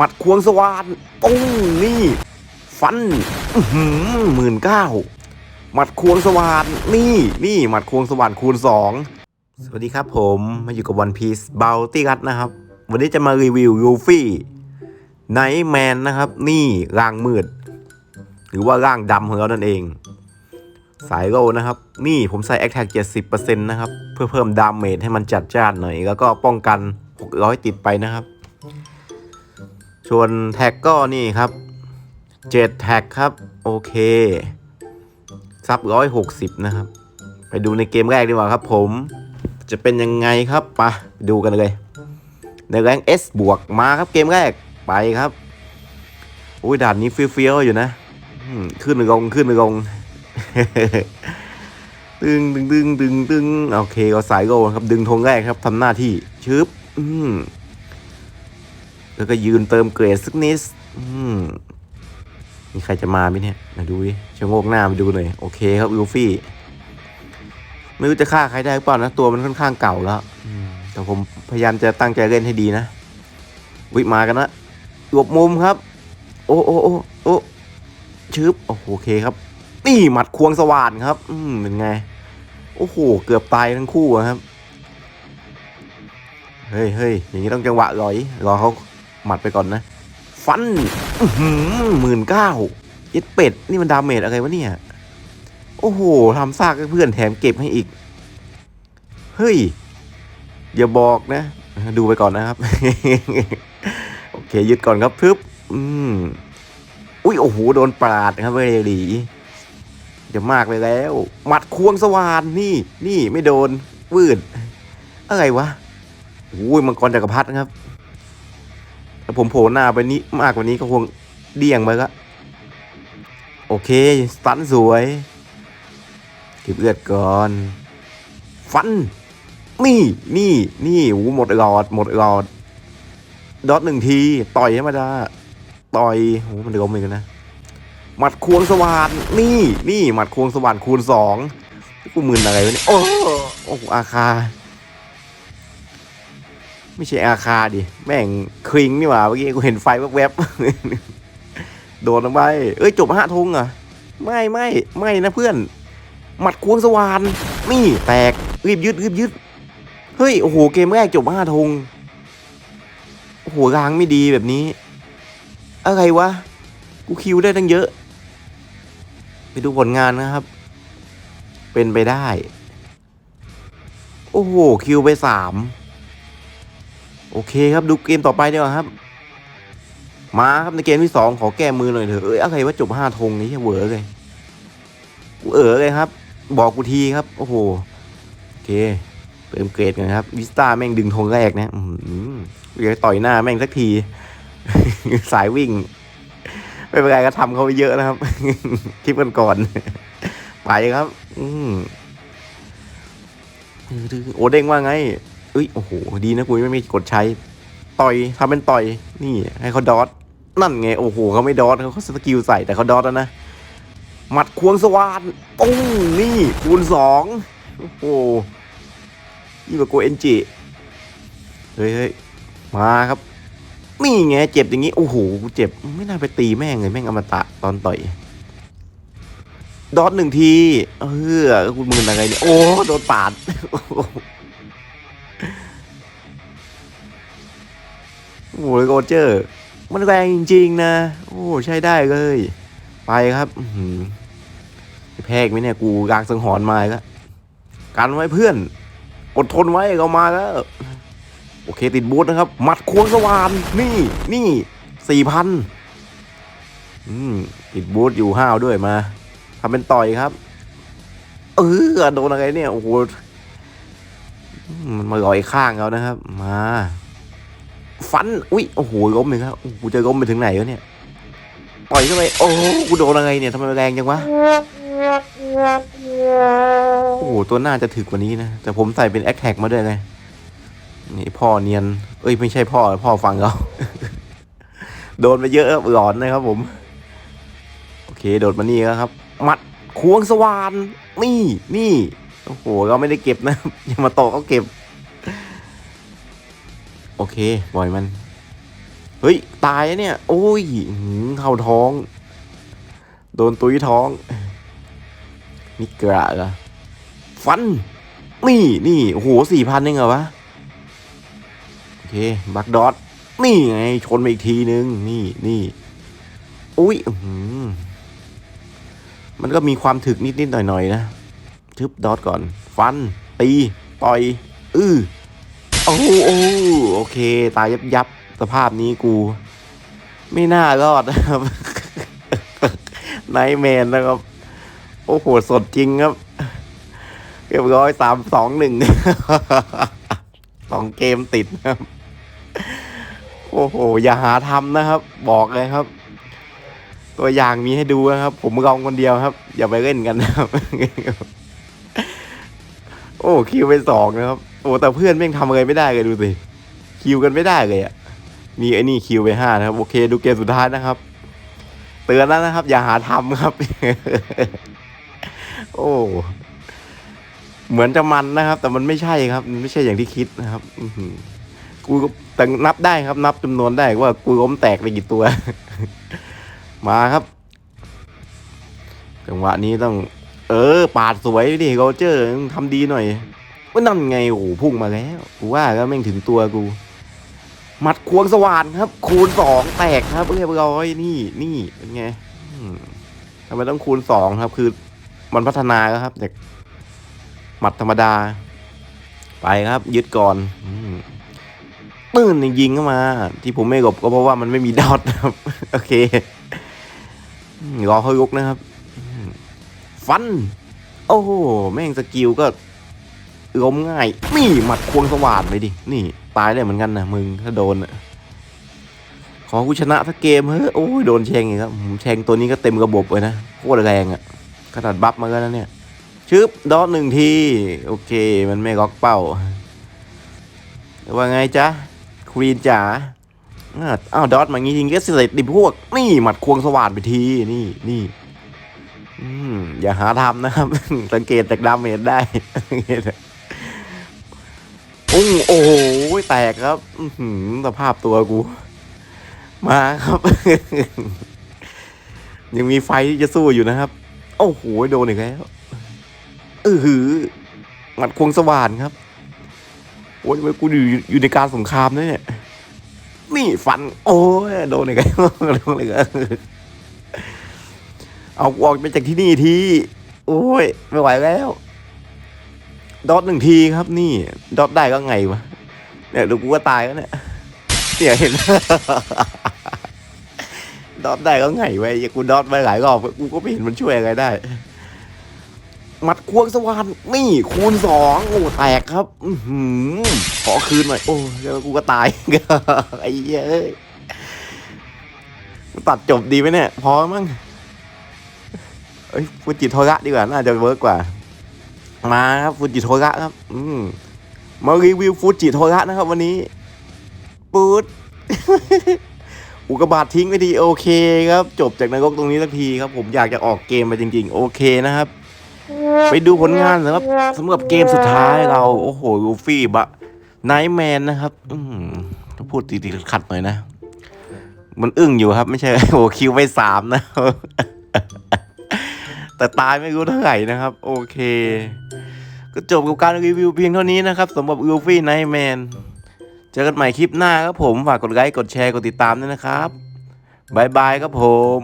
หมัดควงสวานปุ้งนี่ ฟันหมื่นเก้าหมัดควงสวานนี่นี่หมัดควงสวานคูณสองสวัสดีครับผมมาอยู่กับวันพีซเบลตี้กัตนะครับ วันนี้จะมารีวิวยูฟี่ไนท์แมนนะครับ นี่ร่างมืด หรือว่าร่างดำของเรานั่นเอง สายโลนะครับ นี่ผมใส่แอคแท็ก70%นะครับ เพื่อเพิ่มดาเมจให้มันจัดจ้านหน่อย แล้วก็ป้องกัน600ติดไปนะครับ ส่วนแท็กก็นี่ครับ7แท็กครับ โอเค ซับ160นะครับ ไปดูในเกมแรกดีกว่าครับ ผมจะเป็นยังไงครับปะดูกันเลย ในแรง S บวกมาครับเกมแรกไปครับอุ้ยด่านนี้เฟี้ยวๆอยู่นะขึ้นลงขึ้นลงตึงตึงตึงตึงตึงโอเคก็สายโกครับ ดึงธงแรกครับทำหน้าที่ชึบอืม แล้วก็ยืนเติมเกรดสักนิดมีใครจะมาไหมเนี่ย มาดูดิชะโงกหน้ามาดูหน่อยโอเคครับลูฟี่ ไม่รู้จะฆ่าใครได้หรือเปล่านะ ตัวมันค่อนข้างเก่าแล้วแต่ผมพยายามจะตั้งใจเล่นให้ดีนะ วิมากันนะหลบมุมครับ โอ้โอ้โอ้โอ้ชึบโอเคครับ นี่หมัดควงสว่านครับ อืมเป็นไง โอ้โห เกือบตายทั้งคู่ครับ เฮ้ยเฮ้ยอย่างนี้ต้องจังหวะรอยรอเขา หมัดไปก่อนนะ ฟันหมื่นเก้าย็ดเป็ด นี่มันดาเมจอะไรวะเนี่ย โอ้โหทำซากเพื่อนแถมเก็บให้อีก เฮ้ย อย่าบอกนะ ดูไปก่อนนะครับ โอเค ยึดก่อนครับพึบอืมอุ้ย โอ้โห โดนปราดครับเวรีจะมากไปแล้ว หมัดควงสว่านนี่ นี่ไม่โดน วืด อะไรวะโอ้ยมังกรจักรพรรดิครับ ถ้าผมโผล่หน้าไปนี้มากกว่านี้ก็คงเดี่ยงไปละโอเคสตันสวยเก็บเลือดก่อน ฟัน นี่นี่นี่โอ้หมดหลอดหมดหลอดดอทหนึ่งที ต่อยธรรมดาต่อยโอ้โหมันเดือดเหมือนกันนะหมัดควงสว่านนี่นี่หมัดควงสว่านคูณสองกูมืนอะไรวะเนี่ยโอ้โอ้อาคา ไม่ใช่อาคาดิ แม่งคลิงนี่หว่าเมื่อกี้กูเห็นไฟแวบๆ โดนลงไป เอ้ยจบห้าทงเหรอ ไม่ไม่ไม่นะเพื่อน หมัดควงสว่าน นี่แตกรีบยึดรีบยึด เฮ้ย โอ้โห เกมแรกจบห้าทง โอ้โหรางไม่ดีแบบนี้ อะไรวะ กูคิวได้ตั้งเยอะ ไปดูผลงานนะครับ เป็นไปได้ โอ้โห คิวไปสาม โอเคครับดูเกมต่อไปดีกว่าครับ มาครับในเกมที่สองขอแก้มือหน่อยเถอะเอ้ยอะไรว่าจบห้าธงนี้เหวอเลยกูเออเลยครับ บอกกูทีครับ โอ้โหโอเคเติมเกรดกันครับวิสตาแม่งดึงธงแรกนะอืมอยากต่อยหน้าแม่งสักทีสายวิ่งไม่เป็นไรก็ทำเขาไปเยอะนะครับ คลิปกันก่อน ไปครับ อืมโอเด้งว่าไง อ้ยโอ้โหดีนะกูไม่มีกดใช้ ต่อยทำเป็นต่อยนี่ให้เขาดอทนั่นไงโอ้โหเขาไม่ดอทเขาเขาสกิลใส่แต่เขาดอทแล้วนะหมัดควงสว่านปุ้งนี่คูณสองโอ้โหยี่กว่าโกเอนจิเฮ้ยมาครับนี่ไงเจ็บอย่างงี้โอ้โหกูเจ็บไม่น่าไปตีแม่งเลยแม่งอมตะตอนต่อยดอทหนึ่งทีเออคุณมืออะไรเนี่ยโอ้โดนปาด โอ้โหโรเจอร์ มันแรงจริงๆนะ โอ้ใช้ได้เลย ไปครับแพกไหมเนี่ยกูกลางสังหรณ์มาแล้วกันไว้เพื่อน อดทนไว้เรามาแล้ว โอเคติดบูธนะครับ หมัดควงสว่านนี่นี่สี่พันติดบูธอยู่ห้าวด้วยมาทำเป็นต่อยครับ เออโดนอะไรเนี่ย โอ้โหมมันมาลอยข้างเขานะครับ มา ฟัน อุ้ย โอ้โหล้มเลยครับกูจะล้มไปถึงไหนวะเนี่ย ต่อยเข้าไป โอ้กูโดนอะไรเนี่ยทำไมแรงจังวะ โอ้โห ตัวหน้าจะถึกกว่านี้นะ แต่ผมใส่เป็นแอคแท็กมาด้วยไงนี่พ่อเนียน เอ้ย ไม่ใช่พ่อ พ่อฟังเราโดนไปเยอะหลอนนะครับผม โอเค โดดมานี่แล้วครับ มัดควงสว่าน นี่ นี่ โอ้โห เราไม่ได้เก็บนะ อย่ามาโตะเขาเก็บ โอเคปล่อยมัน เฮ้ย ตายเนี่ย โอ้ยหืเข้าท้อง โดนตุ้ยท้อง นี่กระเหรอฟัน นี่นี่โอ้โหสี่พันเองเหรอวะ โอเค บักดอทนี่ไง ชนมาอีกทีนึง นี่นี่อุ้ยอื้อหือมันก็มีความถึกนิดนิดหน่อยหน่อยนะทึบดอทก่อน ฟัน ตี ต่อย อื้อ โอ้โหโอ้โอเค ตายยับยับสภาพนี้กู ไม่น่ารอดนะครับไนท์แมนนะครับ โอ้โห สดจริงครับเรียบร้อยสามสองหนึ่งสองเกมติดครับ โอ้โห อย่าหาทำนะครับ บอกเลยครับ ตัวอย่างมีให้ดูนะครับ ผมลองคนเดียวครับ อย่าไปเล่นกันนะครับ โอ้คิวไปสองนะครับ โอ้แต่เพื่อนแม่งทำอะไรไม่ได้เลยดูสิคิวกันไม่ได้เลยอะ่ะมีไอ้นี่คิวไปห้านะครับ โอเค ดูเกมสุดท้ายนะครับ เตือนแล้วนะครับ อย่าหาทำครับ โอ้เหมือนจะมันนะครับ แต่มันไม่ใช่ครับมันไม่ใช่อย่างที่คิดนะครับ อืกูแต่นับได้ครับ นับจำนวนได้ว่ากูล้มแตกไปกี่ตัว มาครับ จังหวะนี้ต้อง เออ ปาดสวยดิโรเจอร์ทำดีหน่อย ว่านั่นไงโอ้โหพุ่งมาแล้วกูว่าก็แม่งถึงตัวกูหมัดควงสว่านครับ คูณสองแตกครับเรียบร้อยนี่นี่เป็นไงทำไมต้องคูณสองครับ คือมันพัฒนาแล้วครับจากหมัดธรรมดา ไปครับ ยึดก่อนปืนยิงเข้ามา ที่ผมไม่หลบก็เพราะว่ามันไม่มีดอทครับ โอเครอเขายกนะครับ ฟัน โอ้โห แม่งสกิลก็ ล้มง่าย นี่หมัดควงสว่านไปดิ นี่ ตายได้เหมือนกันนะมึงถ้าโดนอะขอกูชนะสักเกมเฮ้ยโอ้ยโดนแชงอีกครับแชงตัวนี้ก็เต็มระบบเลยนะโคตรแรงอะขนาดบัฟมาแล้วเนี่ยชึบดอทหนึ่งที โอเค มันไม่ล็อกเป้า ว่าไงจ๊ะควีนจ๋าอ้าวดอทมางี้จริงก็เสร็จดิพวก นี่หมัดควงสว่านไปทีนี่นี่อืมอย่าหาทำนะครับ สังเกตจากดาเมจได้ โอ้โหแตกครับอืสภาพตัวกู มาครับ ยังมีไฟที่จะสู้อยู่นะครับ โอ้โหโดนอีกแล้วเออหือหมัดควงสว่านครับโอ้ยไมกูอยู่อยู่ในการสงครามนะเนี่ยนี่ฟัน โอ้ยโดนอีกแล้วโดนอีกแล้วเอาออกไปจากที่นี่ทีโอ้ยไม่ไหวแล้ว ดอทหนึ่งทีครับ นี่ ดอทได้ก็ไงวะเนี่ยดูกูก็ตายแล้วเนี่ยเนี่ยเห็น ดอทได้ก็ไงวะไอ้กูดอทไปหลายรอบกูก็ไม่เห็นมันช่วยอะไรได้มัดควงสว่านนี่คูณสองโอ้แตกครับ อืขอคืนหน่อย โอ้แล้วกูก็ตายไอ้เหี้ยเอ้ยตัดจบดีไหมเนี่ย พอมั้งเอ้ยฟูจิโทระดีกว่า น่าจะเวิร์กกว่า มาครับฟูจิโทระครับ อืมมารีวิวฟูจิโทระนะครับ วันนี้ปูดอุกบาตทิ้งไปทีโอเคครับ จบจากนรกตรงนี้สักทีครับ ผมอยากจะออกเกมไปจริง ๆ โอเคนะครับ ไปดูผลงานสำหรับสำหรับเกมสุดท้ายเรา โอ้โหลูฟี่บะไนท์แมนนะครับ อืมต้องพูดติดๆขัดหน่อยนะ มันอึ้งอยู่ครับ ไม่ใช่โอ้คิวไปสามนะ แต่ตายไม่รู้เท่าไหร่นะครับ โอเค ก็จบกับการรีวิวเพียงเท่านี้นะครับสำหรับอูฟี่ไนท์แมนเจอกันใหม่คลิปหน้าครับผม ฝากกดไลค์กดแชร์กดติดตามด้วยนะครับบายบายครับผม